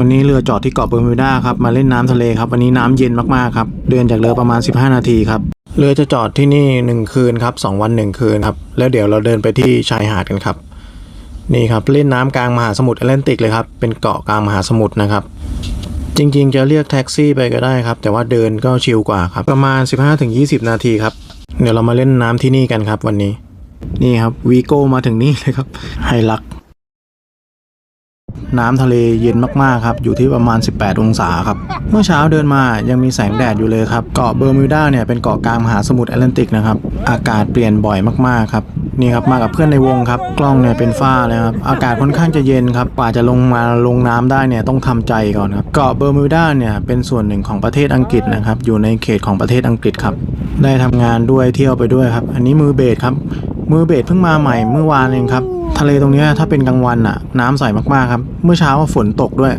วันนี้เรือจอดที่เกาะเบอร์มิวดาครับมาเล่นน้ำทะเลครับวันนี้น้ำเย็นมากๆครับเดินจากเรือประมาณ 15 นาทีครับเรือจะจอดที่นี่ 1 คืนครับ2วัน 1 คืนครับแล้วเดี๋ยวเราเดินไปที่ชายหาดกันครับนี่ครับเล่นน้ำกลางมหาสมุทรแอตแลนติกเลยครับเป็นเกาะกลางมหาสมุทรนะครับจริง ๆ จะเรียกแท็กซี่ไปก็ได้ครับ แต่ว่าเดินก็ชิลกว่าครับประมาณ 15-20 นาทีครับเดี๋ยวเรามาเล่นน้ำที่นี่กันครับวันนี้ นี่ครับวีโก้มาถึงนี่เลยครับไฮลัก น้ำทะเลเย็นมากๆครับอยู่ที่ประมาณ 18 องศาครับเมื่อเช้าเดินมายังมีแสงแดดอยู่เลยครับเกาะเบอร์มิวดาเนี่ยเป็นเกาะกลางมหาสมุทรแอตแลนติกนะครับอากาศเปลี่ยนบ่อยมากๆครับนี่ครับมากับเพื่อนในวงครับกล้องเนี่ยเป็นฝ้าเลยครับอากาศค่อนข้างจะเย็นครับกว่าจะลงมาลงน้ำได้เนี่ยต้องทำใจก่อนครับเกาะเบอร์มิวดาเนี่ยเป็นส่วนหนึ่งของประเทศอังกฤษนะครับอยู่ในเขตของประเทศอังกฤษครับได้ทำงานด้วยเที่ยวไปด้วยครับ อันนี้มือเบสครับ มือเบสเพิ่งมาใหม่เมื่อวานเองครับ ทะเลตรงนี้ถ้าเป็นกลางวันอะน้ำใสมากๆครับ เมื่อเช้าฝนตกด้วย